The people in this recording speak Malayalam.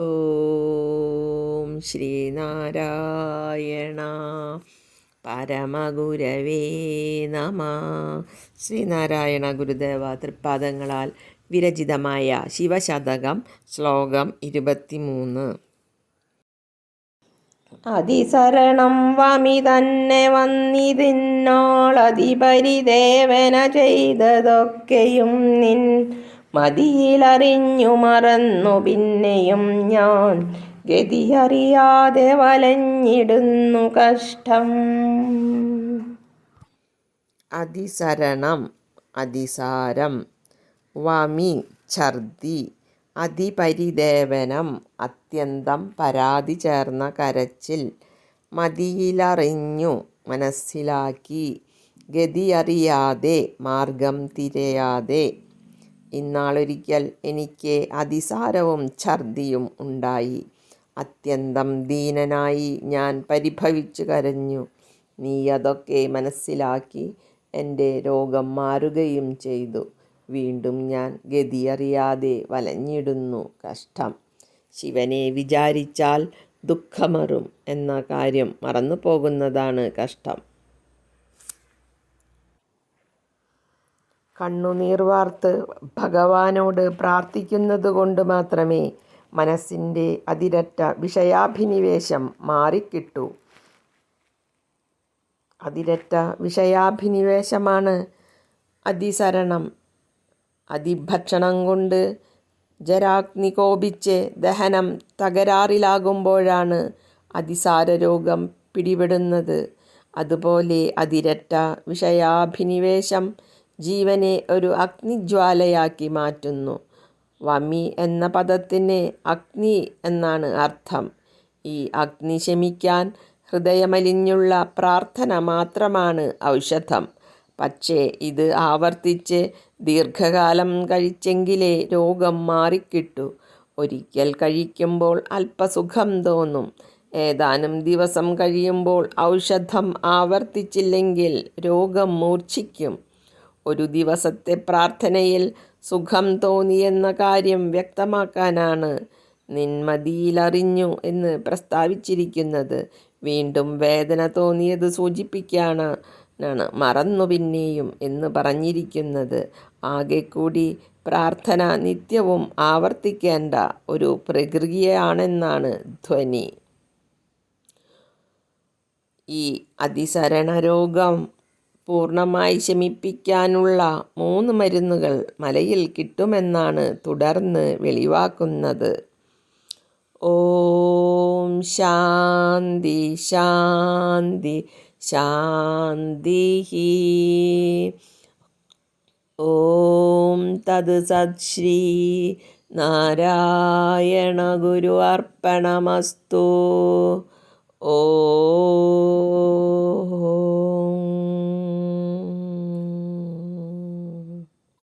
ഓം ശ്രീനാരായണ പരമഗുരവേ നമ. ശ്രീനാരായണ ഗുരുദേവ തൃപ്പാദങ്ങളാൽ വിരചിതമായ ശിവശതകം ശ്ലോകം ഇരുപത്തിമൂന്ന്. അതിസരണം വമി തന്നെ വന്നിതിന്നോളതിപരിദേവന ചെയ്തതൊക്കെയും നിൻ മതിയിലറിഞ്ഞു മറന്നു പിന്നെയും ഞാൻ. ഗതിയറിയാതെ വലഞ്ഞിടുന്നു കഷ്ടം. അതിസരണം അതിസാരം വമി ഛർദി അതിപരിദേവനം അത്യന്തം പരാതി ചേർന്ന കരച്ചിൽ മതിയിലറിഞ്ഞു മനസ്സിലാക്കി ഗതിയറിയാതെ മാർഗം തിരയാതെ ഇന്നാളൊരിക്കൽ എനിക്ക് അതിസാരവും ഛർദിയും ഉണ്ടായി. അത്യന്തം ദീനനായി ഞാൻ പരിഭവിച്ചു കരഞ്ഞു. നീ അതൊക്കെ മനസ്സിലാക്കി എന്റെ രോഗം മാറുകയും ചെയ്തു. വീണ്ടും ഞാൻ ഗതിയറിയാതെ വലഞ്ഞിടുന്നു കഷ്ടം. ശിവനെ വിചാരിച്ചാൽ ദുഃഖമറും എന്ന കാര്യം മറന്നു പോകുന്നതാണ് കഷ്ടം. കണ്ണുനീർ വാർത്ത് ഭഗവാനോട് പ്രാർത്ഥിക്കുന്നത് കൊണ്ട് മാത്രമേ മനസ്സിന്റെ അതിരറ്റ വിഷയാഭിനിവേശം മാറിക്കിട്ടൂ. അതിരറ്റ വിഷയാഭിനിവേശമാണ് അതിസരണം. അതിഭക്ഷണം കൊണ്ട് ജരാഗ്നി കോപിച്ച് ദഹനം തകരാറിലാകുമ്പോഴാണ് അതിസാര രോഗം പിടിപെടുന്നത്. അതുപോലെ അതിരറ്റ വിഷയാഭിനിവേശം ജീവനെ ഒരു അഗ്നിജ്വാലയാക്കി മാറ്റുന്നു. വമി എന്ന പദത്തിന് അഗ്നി എന്നാണ് അർത്ഥം. ഈ അഗ്നി ശമിക്കാൻ ഹൃദയമലിഞ്ഞുള്ള പ്രാർത്ഥന മാത്രമാണ് ഔഷധം. പക്ഷേ ഇത് ആവർത്തിച്ച് ദീർഘകാലം കഴിച്ചെങ്കിലേ രോഗം മാറിക്കിട്ടു. ഒരിക്കൽ കഴിക്കുമ്പോൾ അല്പസുഖം തോന്നും. ഏതാനും ദിവസം കഴിയുമ്പോൾ ഔഷധം ആവർത്തിച്ചില്ലെങ്കിൽ രോഗം മൂർച്ഛിക്കും. ഒരു ദിവസത്തെ പ്രാർത്ഥനയിൽ സുഖം തോന്നിയെന്ന കാര്യം വ്യക്തമാക്കാനാണ് നിന്മതിയിലറിഞ്ഞു എന്ന് പ്രസ്താവിച്ചിരിക്കുന്നത്. വീണ്ടും വേദന തോന്നിയത് സൂചിപ്പിക്കാണ്. മറന്നു പിന്നെയും എന്ന് പറഞ്ഞിരിക്കുന്നത്. ആകെ കൂടി പ്രാർത്ഥന നിത്യവും ആവർത്തിക്കേണ്ട ഒരു പ്രക്രിയയാണെന്നാണ് ധ്വനി. ഈ അതിസരണ രോഗം പൂർണമായി ശമിപ്പിക്കാനുള്ള മൂന്ന് മരുന്നുകൾ മലയിൽ കിട്ടുമെന്നാണ് തുടർന്ന് വെളിവാക്കുന്നത്. ഓം ശാന്തി ശാന്തി ശാന്തി ഓം തത് സത് ശ്രീ നാരായണ ഗുരു അർപ്പണമസ്തു. ഓ